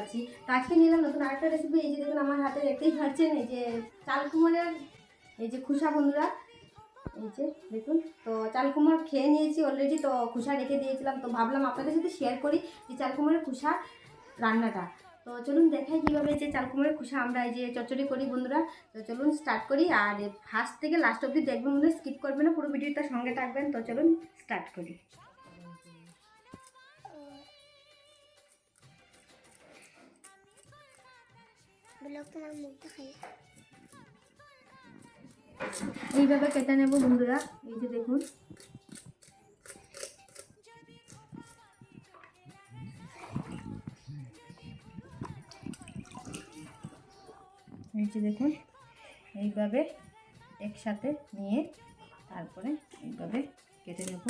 আছি। তো আজকে নিলাম নতুন আরেকটা রেসিপি এই যে দেখুন আমার হাতে দেখতেই পাচ্ছেন এই যে চাল কুমড়ের এই যে খুসা বন্ধুরা। এই যে দেখুন, তো চাল কুমড় খেয়ে নিয়েছি অলরেডি তো খুসা রেখে দিয়েছিলাম। তো ভাবলাম আপনাদের সাথে শেয়ার করি যে চাল কুমড়ের খুসা রান্নাটা। তো চলুন দেখাই কীভাবে যে চাল কুমড়ের খুসা আমরা এই যে চচ্চড়ি করি বন্ধুরা। তো চলুন স্টার্ট করি, আর ফার্স্ট থেকে লাস্ট অবধি দেখবেন বন্ধুরা স্কিপ করবেন না, পুরো ভিডিওটা সঙ্গে থাকবেন। তো চলুন স্টার্ট করি। ব্লগ তোমার মুখ দেখাই এইভাবে কেটে নেব বন্ধুরা, এই যে দেখুন। এই যে দেখুন, এইভাবে একসাথে নিয়ে তারপরে এইভাবে কেটে নেব।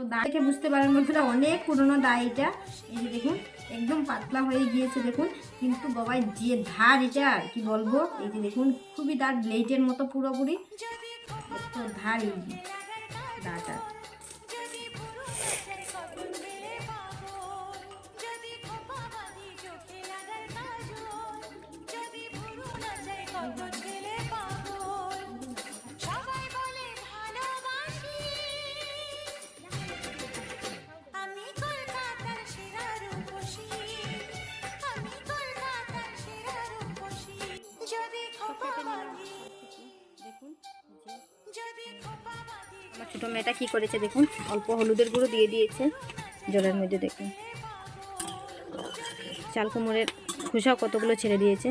তো দা থেকে বুঝতে পারেন বন্ধুরা অনেক পুরনো দা এটা এই যে দেখুন, একদম পাতলা হয়ে গিয়েছে দেখুন, কিন্তু বাবাই যে ধার এটা কি বলব? এই যে দেখুন, খুবই দাঁড় ব্লেডের মতো পুরোপুরি। তো ধার এই দাটা ছোটো মেয়েটা কি করেছে দেখুন, অল্প হলুদের গুঁড়ো দিয়ে দিয়েছে। জলের মধ্যে দেখুন। চাল কুমড়ের খোসাও কতগুলো ছেড়ে দিয়েছে।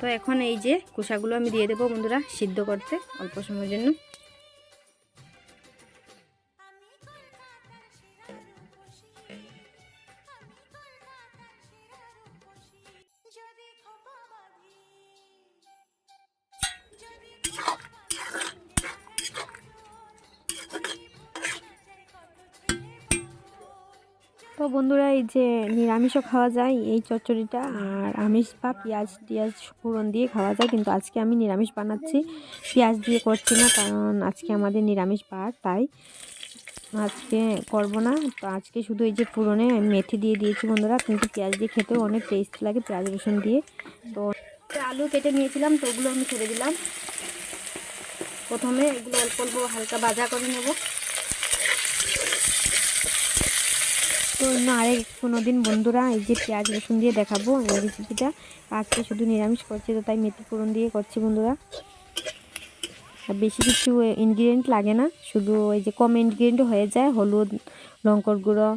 তো এখন এই যে খোসাগুলো আমি দিয়ে দেবো বন্ধুরা, সিদ্ধ করতে অল্প সময়ের জন্য। তো বন্ধুরা, এই যে নিরামিষও খাওয়া যায় এই চচ্চড়িটা, আর আমিষ বা পেঁয়াজ টিয়াজ ফোড়ন দিয়ে খাওয়া যায়, কিন্তু আজকে আমি নিরামিষ বানাচ্ছি। পেঁয়াজ দিয়ে করছি না, কারণ আজকে আমাদের নিরামিষ বার তাই আজকে করব না। তো আজকে শুধু এই যে ফোড়নে মেথি দিয়ে দিয়েছি বন্ধুরা, কিন্তু পেঁয়াজ দিয়ে খেতেও অনেক টেস্ট লাগে পেঁয়াজ রসুন দিয়ে। তো আলু কেটে নিয়েছিলাম, তো ওগুলো আমি ছেড়ে দিলাম। প্রথমে এগুলো অল্প অল্প হালকা ভাজা করে নেব। তো না আরেক কোনো দিন বন্ধুরা, এই যে পেঁয়াজ রসুন দিয়ে দেখাবো এই রেসিপিটা। আজকে শুধু নিরামিষ করছি তো তাই মেথি ফোড়ন দিয়ে করছি বন্ধুরা। আর বেশি কিছু ইনগ্রিডিয়েন্ট লাগে না, শুধু এই যে কম ইনগ্রিডিয়েন্ট হয়ে যায়, হলুদ, লঙ্কর গুঁড়ো,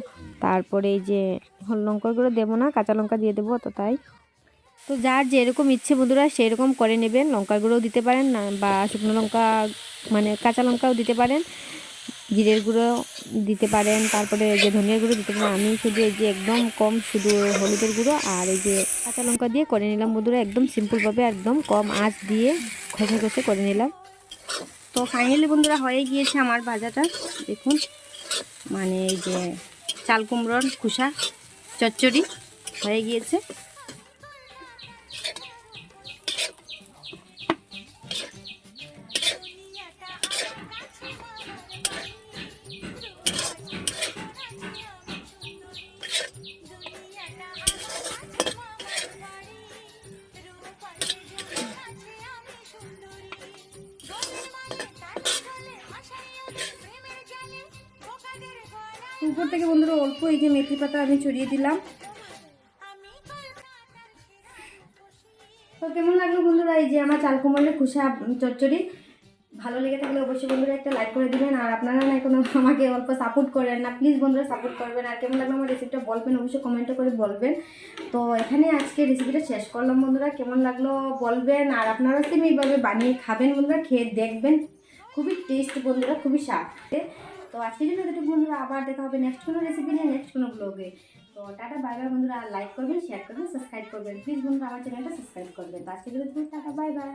তারপরে এই যে হল, লঙ্কর গুঁড়ো দেবো না, কাঁচা লঙ্কা দিয়ে দেবো তো তাই। তো যার যেরকম ইচ্ছে বন্ধুরা সেই রকম করে নেবেন, লঙ্কার গুঁড়োও দিতে পারেন না, বা শুকনো লঙ্কা মানে কাঁচা লঙ্কাও দিতে পারেন। জিরের গুঁড়ো দিতে পারেন, তারপরে এই যে ধনিয়ার গুঁড়ো দিতে পারেন। আমি শুধু এই যে একদম কম, শুধু হলুদের গুঁড়ো আর এই যে কাঁচা লঙ্কা দিয়ে করে নিলাম বন্ধুরা, একদম সিম্পলভাবে, একদম কম আঁচ দিয়ে ঘষে ঘষে করে নিলাম। তো ফাইনালি বন্ধুরা, হয়ে গিয়েছে আমার ভাজাটা। দেখুন মানে এই যে চাল কুমড়োর খুসা, চচ্চড়ি হয়ে গিয়েছে। উপর থেকে বন্ধুরা অল্প এই যে মেথি পাতা আমি ছড়িয়ে দিলাম। তো কেমন লাগল বন্ধুরা? এই যে আমার চাল কুমড়ের খুশা চচ্চড়ি। ভালো লেগে থাকলে অবশ্যই বন্ধুরা একটা লাইক করে দিবেন। আর আপনারা না কোনো আমাকে অল্প সাপোর্ট করেন না প্লিজ বন্ধুরা সাপোর্ট করবেন। আর কেমন লাগল আমার রেসিপিটা বলবেন, অবশ্যই কমেন্টও করে বলবেন। তো এখানে আজকে রেসিপিটা শেষ করলাম বন্ধুরা। কেমন লাগল বলবেন। আর আপনারা সেম এইভাবে বানিয়ে খাবেন বন্ধুরা, খেয়ে দেখবেন। খুবই টেস্ট বন্ধুরা, খুবই স্বাদ। তো আজকের জন্য এতটুকু বন্ধুরা, আবার দেখা হবে নেক্সট কোনো রেসিপি নিয়ে নেক্সট কোনো ব্লগে তো টাটা বাই বাই বন্ধুরা লাইক করবেন শেয়ার করবেন সাবস্ক্রাইব করবেন। প্লিজ বন্ধুরা, আমার চ্যানেলটা সাবস্ক্রাইব করবেন। তো আজকের জন্য টাটা বাই বাই